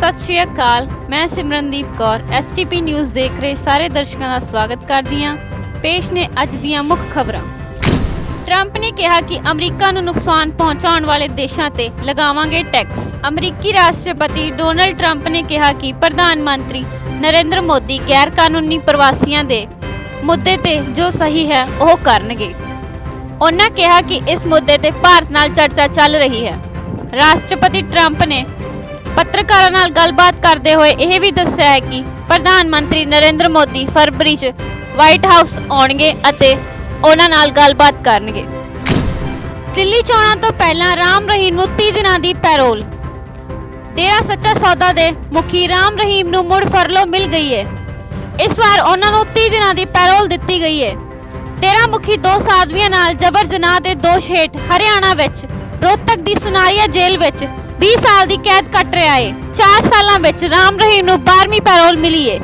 ਸਤਿ ਸ਼੍ਰੀ ਅਕਾਲ, ਮੈਂ Simrandeep Kaur STP news ਦੇਖ ਰਹੇ ਸਾਰੇ ਦਰਸ਼ਕਾਂ ਦਾ ਸਵਾਗਤ ਕਰਦੀ ਹਾਂ। ਪੇਸ਼ ਨੇ ਅੱਜ ਦੀਆਂ ਮੁੱਖ ਖਬਰਾਂ। ਟਰੰਪ ਨੇ ਕਿਹਾ ਕਿ ਅਮਰੀਕਾ ਨੂੰ ਨੁਕਸਾਨ ਪਹੁੰਚਾਉਣ ਵਾਲੇ ਦੇਸ਼ਾਂ ਤੇ ਲਗਾਵਾਂਗੇ ਟੈਕਸ। ਅਮਰੀਕੀ ਰਾਸ਼ਟਰਪਤੀ ਡੋਨਲਡ ਟਰੰਪ ਨੇ ਕਿਹਾ ਕਿ ਪ੍ਰਧਾਨ ਮੰਤਰੀ ਨਰਿੰਦਰ ਮੋਦੀ ਗੈਰ ਕਾਨੂੰਨੀ ਪ੍ਰਵਾਸੀਆਂ ਦੇ ਮੁੱਦੇ ਤੇ ਜੋ ਸਹੀ ਹੈ, ਉਹ ਕਰਨਗੇ। ਉਹਨਾਂ ਕਿਹਾ ਕਿ ਇਸ ਮੁੱਦੇ ਤੇ ਭਾਰਤ ਨਾਲ ਚਰਚਾ ਚੱਲ ਰਹੀ ਹੈ। ਰਾਸ਼ਟਰਪਤੀ ਟਰੰਪ ਨੇ ਪੱਤਰਕਾਰਾਂ ਨਾਲ ਗੱਲਬਾਤ ਕਰਦੇ ਹੋਏ ਇਹ ਵੀ ਦੱਸਿਆ ਹੈ ਕਿ ਪ੍ਰਧਾਨ ਮੰਤਰੀ ਨਰਿੰਦਰ ਮੋਦੀ ਫਰਵਰੀ 'ਚ ਵਾਈਟ ਹਾਊਸ ਆਉਣਗੇ ਅਤੇ ਉਹਨਾਂ ਨਾਲ ਗੱਲਬਾਤ ਕਰਨਗੇ। ਦਿੱਲੀ ਚੋਣਾਂ ਤੋਂ ਪਹਿਲਾਂ ਰਾਮ ਰਹੀਮ ਨੂੰ 30 ਦਿਨਾਂ ਦੀ ਪੈਰੋਲ। ਡੇਰਾ ਸੱਚਾ ਸੌਦਾ ਦੇ ਮੁਖੀ ਰਾਮ ਰਹੀਮ ਨੂੰ ਮੁੜ ਫਰਲੋ ਮਿਲ ਗਈ ਹੈ ਇਸ ਵਾਰ ਉਹਨਾਂ ਨੂੰ 30 ਦਿਨਾਂ ਦੀ ਪੈਰੋਲ ਦਿੱਤੀ ਗਈ ਹੈ ਡੇਰਾ ਮੁਖੀ ਦੋ ਸਾਧਵੀਆਂ ਨਾਲ ਜਬਰ ਜਨਾਹ ਦੇ ਦੋਸ਼ ਹੇਠ ਹਰਿਆਣਾ ਵਿੱਚ ਰੋਹਤਕ ਦੀ ਸੁਨਾਰੀਆ ਜੇਲ੍ਹ ਵਿੱਚ 20 ਸਾਲ ਦੀ ਕੈਦ ਕੱਟ ਰਿਹਾ ਹੈ 4 ਸਾਲਾਂ ਵਿੱਚ ਰਾਮ ਰਹੀਮ ਨੂੰ 12ਵੀਂ ਪੈਰੋਲ ਮਿਲੀ ਏ।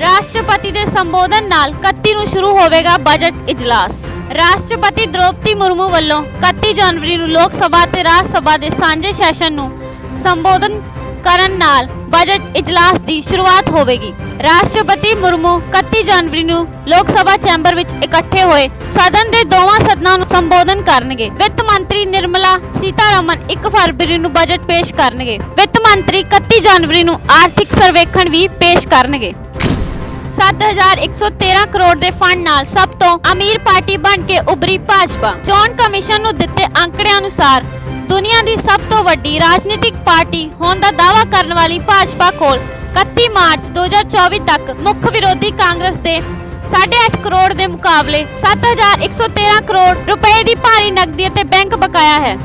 ਰਾਸ਼ਟਰਪਤੀ ਦੇ ਸੰਬੋਧਨ ਨਾਲ 31 ਨੂੰ ਸ਼ੁਰੂ ਹੋਵੇਗਾ ਬਜਟ ਇਜਲਾਸ। ਰਾਸ਼ਟਰਪਤੀ ਦ੍ਰੋਪਦੀ ਮੁਰਮੂ ਵੱਲੋਂ 31 ਜਨਵਰੀ ਨੂੰ ਲੋਕ ਸਭਾ ਤੇ ਰਾਜ ਸਭਾ ਦੇ ਸਾਂਝੇ ਸੈਸ਼ਨ ਨੂੰ ਸੰਬੋਧਨ ਕਰਨ ਨਾਲ ਬਜਟ ਇਜਲਾਸ ਦੀ ਸ਼ੁਰੂਆਤ ਹੋਵੇਗੀ। ਰਾਸ਼ਟਰਪਤੀ ਮੁਰਮੂ 31 ਜਨਵਰੀ ਨੂੰ ਲੋਕ ਸਭਾ ਚੈਂਬਰ ਵਿੱਚ ਇਕੱਠੇ ਹੋਏ ਸਦਨ ਦੇ ਦੋਵਾਂ ਸਦਨਾਂ ਨੂੰ ਸੰਬੋਧਨ ਕਰਨਗੇ। ਵਿੱਤ ਮੰਤਰੀ ਨਿਰਮਲਾ ਸੀਤਾਰਮਨ 1 ਫਰਵਰੀ ਨੂੰ ਬਜਟ ਪੇਸ਼ ਕਰਨਗੇ। ਵਿੱਤ ਮੰਤਰੀ 31 ਜਨਵਰੀ ਨੂੰ ਆਰਥਿਕ ਸਰਵੇਖਣ ਵੀ ਪੇਸ਼ ਕਰਨਗੇ। 7113 ਕਰੋੜ ਦੇ ਫੰਡ ਨਾਲ ਸਭ ਤੋਂ ਅਮੀਰ ਪਾਰਟੀ ਬਣ ਕੇ ਉਭਰੀ ਭਾਜਪਾ। ਚੋਣ ਕਮਿਸ਼ਨ ਨੂੰ ਦਿੱਤੇ ਅੰਕੜਿਆਂ ਅਨੁਸਾਰ ਦੁਨੀਆ ਦੀ ਸਭ ਤੋਂ ਵੱਡੀ ਰਾਜਨੀਤਿਕ ਪਾਰਟੀ ਹੋਣ ਦਾ ਦਾਅਵਾ ਕਰਨ ਵਾਲੀ ਭਾਜਪਾ ਕੋਲ 31 ਮਾਰਚ 2024 ਤੱਕ ਮੁੱਖ ਵਿਰੋਧੀ ਕਾਂਗਰਸ ਦੇ 8.5 ਕਰੋੜ ਦੇ ਮੁਕਾਬਲੇ 7113 ਕਰੋੜ ਰੁਪਏ ਦੀ ਭਾਰੀ ਨਕਦੀ ਅਤੇ ਬੈਂਕ ਬਕਾਇਆ ਹੈ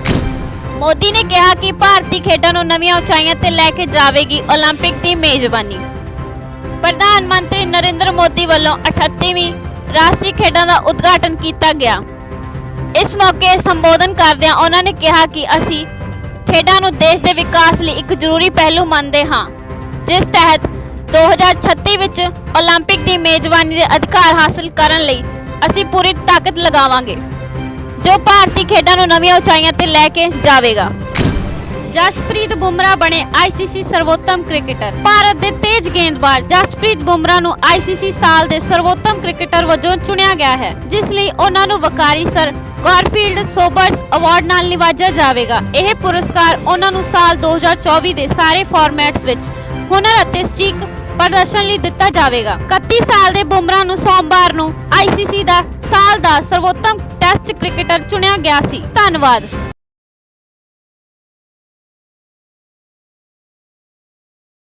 ਮੋਦੀ ਨੇ ਕਿਹਾ ਕਿ ਭਾਰਤੀ ਖੇਡਾਂ ਨੂੰ ਨਵੀਆਂ ਉਚਾਈਆਂ ਤੇ ਲੈ ਕੇ ਜਾਵੇਗੀ 올림픽 ਦੀ ਮੇਜ਼ਬਾਨੀ ਪ੍ਰਧਾਨ ਮੰਤਰੀ ਨਰਿੰਦਰ ਮੋਦੀ ਵੱਲੋਂ 38ਵੀਂ ਰਾਸ਼ਟਰੀ ਖੇਡਾਂ ਦਾ ਉਦਘਾਟਨ ਕੀਤਾ ਗਿਆ ਇਸ ਮੌਕੇ ਸੰਬੋਧਨ ਕਰਦਿਆਂ ਉਹਨਾਂ ਨੇ ਕਿਹਾ ਕਿ ਅਸੀਂ ਖੇਡਾਂ ਨੂੰ ਦੇਸ਼ ਦੇ ਵਿਕਾਸ ਲਈ ਇੱਕ ਜ਼ਰੂਰੀ ਪਹਿਲੂ ਮੰਨਦੇ ਹਾਂ ਜਿਸ ਤਹਿਤ 2036 ਵਿੱਚ 올림픽 ਦੀ ਮੇਜ਼ਬਾਨੀ ਦੇ ਅਧਿਕਾਰ ਹਾਸਲ ਕਰਨ ਲਈ ਅਸੀਂ ਪੂਰੀ ਤਾਕਤ ਲਗਾਵਾਂਗੇ ਜੋ ਭਾਰਤੀ ਖੇਡਾਂ ਨੂੰ ਨਵੀਆਂ ਉਚਾਈਆਂ ਤੇ ਲੈ ਕੇ ਜਾਵੇਗਾ ਜਸਪ੍ਰੀਤ ਬੁਮਰਾਹ ਬਣੇ ਆਈਸੀਸੀ ਸਰਵੋਤਮ ਕ੍ਰਿਕਟਰ ਭਾਰਤ ਦੇ ਤੇਜ਼ ਗੇਂਦਬਾਜ਼ ਜਸਪ੍ਰੀਤ ਬੁਮਰਾਹ ਨੂੰ ਆਈਸੀਸੀ ਸਾਲ ਦੇ ਸਰਵੋਤਮ ਕ੍ਰਿਕਟਰ ਵਜੋਂ ਚੁਣਿਆ ਗਿਆ ਹੈ ਜਿਸ ਲਈ ਉਹਨਾਂ ਨੂੰ ਵਕਾਰੀ ਸਰ ਗਾਰਫੀਲਡ ਸੋਬਰਸ ਅਵਾਰਡ ਨਾਲ ਨਿਵਾਜਿਆ ਜਾਵੇਗਾ। ਇਹ ਪੁਰਸਕਾਰ ਉਹਨਾਂ ਨੂੰ ਸਾਲ 2024 ਦੇ ਸਾਰੇ ਫਾਰਮੈਟਸ ਵਿੱਚ ਹੁਨਰ ਅਤੇ ਸਟੀਕ ਪ੍ਰਦਰਸ਼ਨ ਲਈ ਦਿੱਤਾ ਜਾਵੇਗਾ। 31 ਸਾਲ ਦੇ ਬੁਮਰਾ ਨੂੰ ਸੋਮਵਾਰ ਨੂੰ ਆਈਸੀਸੀ ਦਾ ਸਾਲ ਦਾ ਸਰਵੋਤਮ ਟੈਸਟ ਕ੍ਰਿਕਟਰ ਚੁਣਿਆ ਗਿਆ ਸੀ। ਧੰਨਵਾਦ।